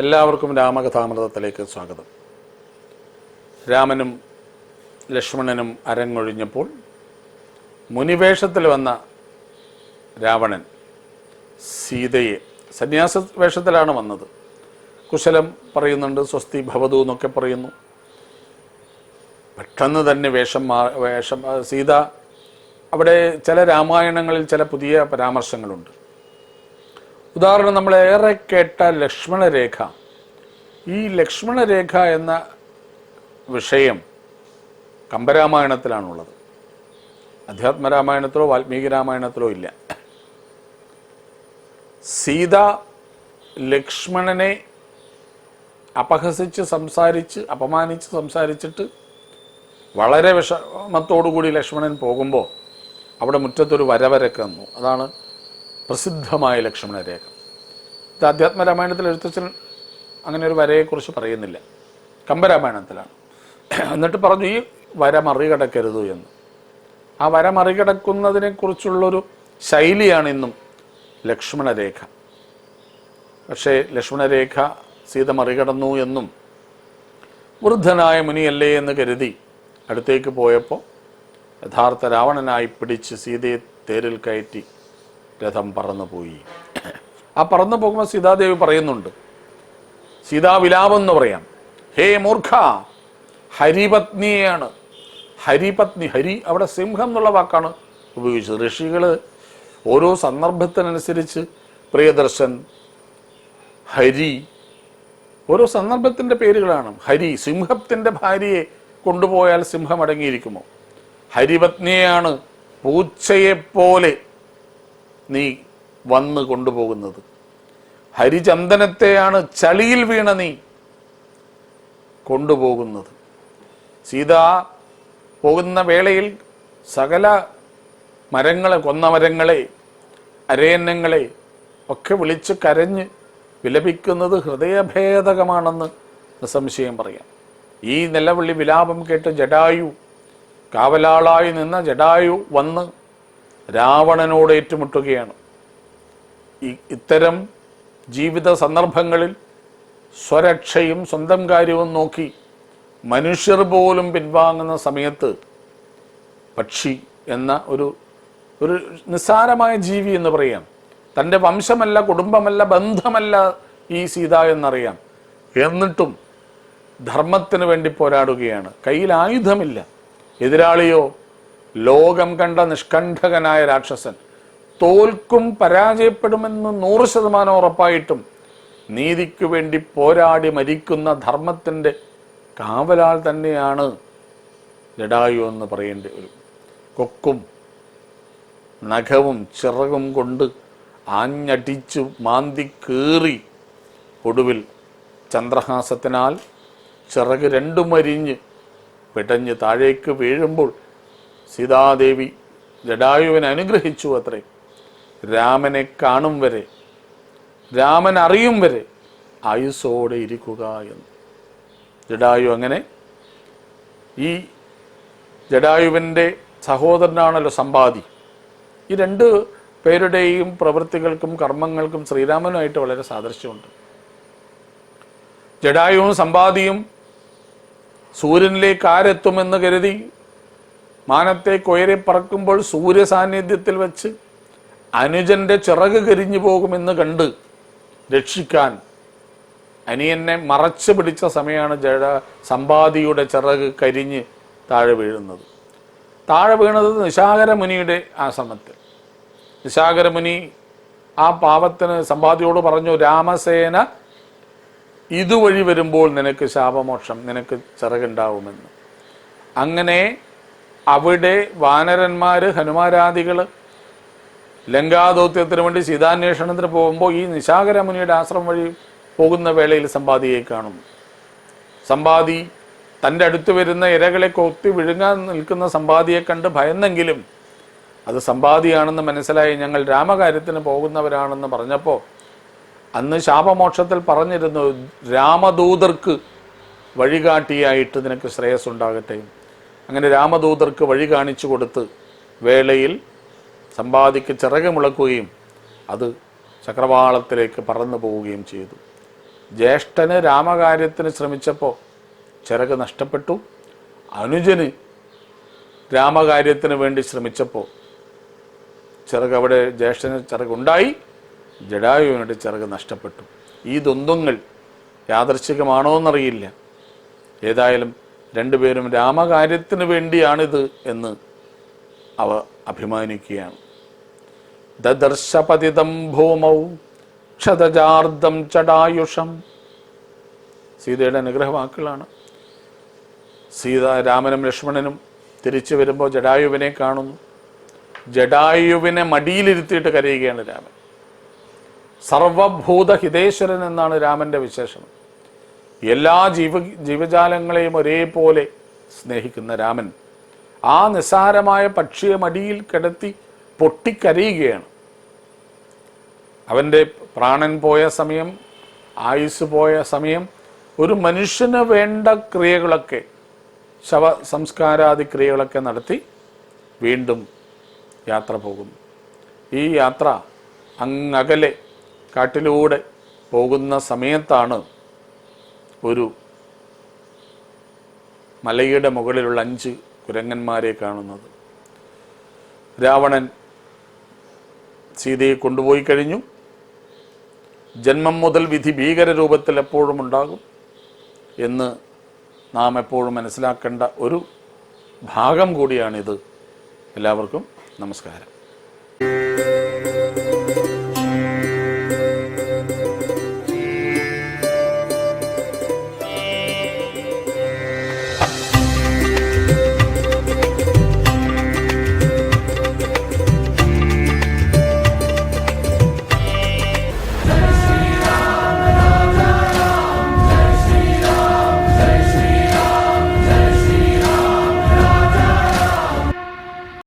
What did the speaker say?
എല്ലാവർക്കും രാമകഥാമൃതത്തിലേക്ക് സ്വാഗതം. രാമനും ലക്ഷ്മണനും അരങ്ങൊഴിഞ്ഞപ്പോൾ മുനിവേഷത്തിൽ വന്ന രാവണൻ സീതയെ സന്യാസ വേഷത്തിലാണ് വന്നത്. കുശലം പറയുന്നുണ്ട് സ്വസ്തി ഭവതു എന്നൊക്കെ പറയുന്നു. പെട്ടെന്ന് തന്നെ വേഷം മാ വേഷം സീത അവിടെ ചില രാമായണങ്ങളിൽ ചില പുതിയ പരാമർശങ്ങളുണ്ട്. ഉദാഹരണം നമ്മൾ ഏറെ കേട്ട ലക്ഷ്മണരേഖ. ഈ ലക്ഷ്മണരേഖ എന്ന വിഷയം കമ്പരാമായണത്തിലാണുള്ളത്. അധ്യാത്മരാമായണത്തിലോ വാൽമീകി രാമായണത്തിലോ ഇല്ല. സീത ലക്ഷ്മണനെ അപഹസിച്ച് സംസാരിച്ച് അപമാനിച്ച് സംസാരിച്ചിട്ട് വളരെ വിഷമത്തോടുകൂടി ലക്ഷ്മണൻ പോകുമ്പോൾ അവിടെ മുറ്റത്തൊരു വരവരക്ക് തന്നു അതാണ് പ്രസിദ്ധമായ ലക്ഷ്മണരേഖ ഇത് അധ്യാത്മരാമായണത്തിൽ എഴുത്തച്ഛൻ അങ്ങനെ ഒരു വരയെക്കുറിച്ച് പറയുന്നില്ല. കമ്പരാമായണത്തിലാണ് എന്നിട്ട് പറഞ്ഞു ഈ വര മറികടക്കരുത് എന്ന്. ആ വര മറികടക്കുന്നതിനെക്കുറിച്ചുള്ളൊരു ശൈലിയാണ് ഇന്നും ലക്ഷ്മണരേഖ പക്ഷേ ലക്ഷ്മണരേഖ സീത മറികടന്നു എന്നും വൃദ്ധനായ മുനിയല്ലേ എന്ന് കരുതി അടുത്തേക്ക് പോയപ്പോൾ യഥാർത്ഥ രാവണനായി പിടിച്ച് സീതയെ തേരിൽ കയറ്റി രഥം പറന്നു പോയി ആ പറന്നു പോകുമ്പോൾ സീതാദേവി പറയുന്നുണ്ട്. സീതാവിലാപം എന്ന് പറയാം. ഹേ മൂർഖ ഹരിപത്നിയാണ് ഹരിപത്നി ഹരി അവിടെ സിംഹം എന്നുള്ള വാക്കാണ് ഉപയോഗിച്ചത്. ഋഷികൾ ഓരോ സന്ദർഭത്തിനനുസരിച്ച് പ്രിയദർശൻ ഹരി ഓരോ സന്ദർഭത്തിന്റെ പേരുകളാണ്. ഹരി സിംഹത്തിന്റെ ഭാര്യയെ കൊണ്ടുപോയാൽ സിംഹം അടങ്ങിയിരിക്കുമോ ഹരിപത്നിയാണ് പൂച്ചയെപ്പോലെ നീ വന്ന് കൊണ്ടുപോകുന്നത്. ഹരിചന്ദനത്തെയാണ് ചളിയിൽ വീണ നീ കൊണ്ടുപോകുന്നത്. സീത പോകുന്ന വേളയിൽ സകല മരങ്ങളെ കൊന്ന മരങ്ങളെ അരയന്നങ്ങളെ ഒക്കെ വിളിച്ച് കരഞ്ഞ് വിലപിക്കുന്നത് ഹൃദയഭേദകമാണെന്ന് നിസ്സംശയം പറയാം. ഈ നിലവിളി വിലാപം കേട്ട് ജഡായു കാവലാളായി നിന്ന ജഡായു വന്ന് രാവണനോട് ഏറ്റുമുട്ടുകയാണ്. ഇത്തരം ജീവിത സന്ദർഭങ്ങളിൽ സ്വരക്ഷയും സ്വന്തം കാര്യവും നോക്കി മനുഷ്യർ പോലും പിൻവാങ്ങുന്ന സമയത്ത് പക്ഷി എന്ന ഒരു ഒരു നിസ്സാരമായ ജീവി എന്ന് പറയാം. തന്റെ വംശമല്ല കുടുംബമല്ല ബന്ധമല്ല ഈ സീത എന്നറിയാം. എന്നിട്ടും ധർമ്മത്തിന് വേണ്ടി പോരാടുകയാണ്. കയ്യിൽ ആയുധമില്ല. എതിരാളിയോ ലോകം കണ്ട നിഷ്കണ്ഠകനായ രാക്ഷസൻ. തോൽക്കും പരാജയപ്പെടുമെന്ന് നൂറ് ശതമാനം ഉറപ്പായിട്ടും നീതിക്കു വേണ്ടി പോരാടി മരിക്കുന്ന ധർമ്മത്തിന്റെ കാവലാൾ തന്നെയാണ് ജഡായു എന്ന് പറയേണ്ടി വരും. കൊക്കും നഖവും ചിറകും കൊണ്ട് ആഞ്ഞടിച്ചു മാന്തി കീറി ഒടുവിൽ ചന്ദ്രഹാസത്തിനാൽ ചിറക് രണ്ടും അരിഞ്ഞ് പിടഞ്ഞ് താഴേക്ക് വീഴുമ്പോൾ സീതാദേവി ജഡായുവിനെ അനുഗ്രഹിച്ചു അത്രേ. രാമനെ കാണും വരെ രാമൻ അറിയും വരെ ആയുസ്സോടെ ഇരിക്കുക എന്ന്. ജഡായു അങ്ങനെ ഈ ജഡായുവിന്റെ സഹോദരനാണല്ലോ സമ്പാദി. ഈ രണ്ട് പേരുടെയും പ്രവൃത്തികൾക്കും കർമ്മങ്ങൾക്കും ശ്രീരാമനുമായിട്ട് വളരെ സാദൃശ്യമുണ്ട്. ജഡായുവും സമ്പാദിയും സൂര്യനിലേക്ക് ആരെത്തുമെന്ന് കരുതി മാനത്തെ കൊയറി പറക്കുമ്പോൾ സൂര്യ സാന്നിധ്യത്തിൽ വെച്ച് അനുജന്റെ ചിറക് കരിഞ്ഞു പോകുമെന്ന് കണ്ട് രക്ഷിക്കാൻ അനിയനെ മറച്ചു പിടിച്ച സമയമാണ് ജഴ സമ്പാദിയുടെ ചിറക് കരിഞ്ഞ് താഴെ വീഴുന്നത്. താഴെ വീണത് നിശാകര മുനിയുടെ ആശ്രമത്തിൽ. നിശാകര മുനി ആ പാവത്തിന് സമ്പാദിയോട് പറഞ്ഞു രാമസേന ഇതുവഴി വരുമ്പോൾ നിനക്ക് ശാപമോക്ഷം നിനക്ക് ചിറകുണ്ടാവുമെന്ന്. അങ്ങനെ അവിടെ വാനരന്മാർ ഹനുമാരാദികൾ ലങ്കാദൗത്യത്തിന് വേണ്ടി സീതാന്വേഷണത്തിന് പോകുമ്പോൾ ഈ നിശാകര മുനിയുടെ ആശ്രമം വഴി പോകുന്ന വേളയിൽ സമ്പാദിയെ കാണുന്നു സമ്പാദി തന്റെ അടുത്ത് വരുന്ന ഇരകളെ കൊത്തി വിഴുങ്ങാൻ നിൽക്കുന്ന സമ്പാദിയെ കണ്ട് ഭയന്നെങ്കിലും അത് സമ്പാദിയാണെന്ന് മനസ്സിലായി. ഞങ്ങൾ രാമകാര്യത്തിന് പോകുന്നവരാണെന്ന് പറഞ്ഞപ്പോൾ അന്ന് ശാപമോക്ഷത്തിൽ പറഞ്ഞിരുന്നു രാമദൂതർക്ക് വഴികാട്ടിയായിട്ട് നിനക്ക് ശ്രേയസ് ഉണ്ടാകട്ടെ അങ്ങനെ രാമദൂതർക്ക് വഴി കാണിച്ചു കൊടുത്ത് വേളയിൽ സമ്പാദിക്ക് ചിറകുമുളക്കുകയും അത് ചക്രവാളത്തിലേക്ക് പറന്നു പോവുകയും ചെയ്തു. ജ്യേഷ്ഠന് രാമകാര്യത്തിന് ശ്രമിച്ചപ്പോൾ ചിറക് നഷ്ടപ്പെട്ടു. അനുജന് രാമകാര്യത്തിന് വേണ്ടി ശ്രമിച്ചപ്പോൾ ചിറക് അവിടെ ജ്യേഷ്ഠന് ചിറകുണ്ടായി. ജഡായുവിനുടെ ചിറക് നഷ്ടപ്പെട്ടു. ഈ ദ്വന്ദ്ങ്ങൾ യാദർശികമാണോ എന്നറിയില്ല ഏതായാലും രണ്ടുപേരും രാമകാര്യത്തിന് വേണ്ടിയാണിത് എന്ന് അവ അഭിമാനിക്കുകയാണ്. ദദർശപതിതം ഭൂമൗ ക്ഷതജാർദ്ദം ചടായുഷം. സീതയുടെ അനുഗ്രഹവാക്കുകളാണ്. സീത രാമനും ലക്ഷ്മണനും തിരിച്ചു വരുമ്പോൾ ജഡായുവിനെ കാണുന്നു. ജഡായുവിനെ മടിയിലിരുത്തിയിട്ട് കരയുകയാണ് രാമൻ. സർവഭൂതഹിതേശ്വരൻ എന്നാണ് രാമന്റെ വിശേഷണം. എല്ലാ ജീവ ജീവജാലങ്ങളെയും ഒരേപോലെ സ്നേഹിക്കുന്ന രാമൻ ആ നിസ്സാരമായ പക്ഷിയെ മടിയിൽ കിടത്തി പൊട്ടിക്കരയുകയാണ്. അവന്റെ പ്രാണൻ പോയ സമയം ആയുസ് പോയ സമയം ഒരു മനുഷ്യന് വേണ്ട ക്രിയകളൊക്കെ ശവ സംസ്കാരാദി ക്രിയകളൊക്കെ നടത്തി വീണ്ടും യാത്ര പോകുന്നു. ഈ യാത്ര അങ്ങകലെ കാട്ടിലൂടെ പോകുന്ന സമയത്താണ് ഒരു മലയുടെ മുകളിലുള്ള അഞ്ച് കുരങ്ങന്മാരെ കാണുന്നത്. രാവണൻ സീതയെ കൊണ്ടുപോയി കഴിഞ്ഞു. ജന്മം മുതൽ വിധി ഭീകര രൂപത്തിൽ എപ്പോഴും ഉണ്ടാകും എന്ന് നാം എപ്പോഴും മനസ്സിലാക്കേണ്ട ഒരു ഭാഗം കൂടിയാണിത്. എല്ലാവർക്കും നമസ്കാരം.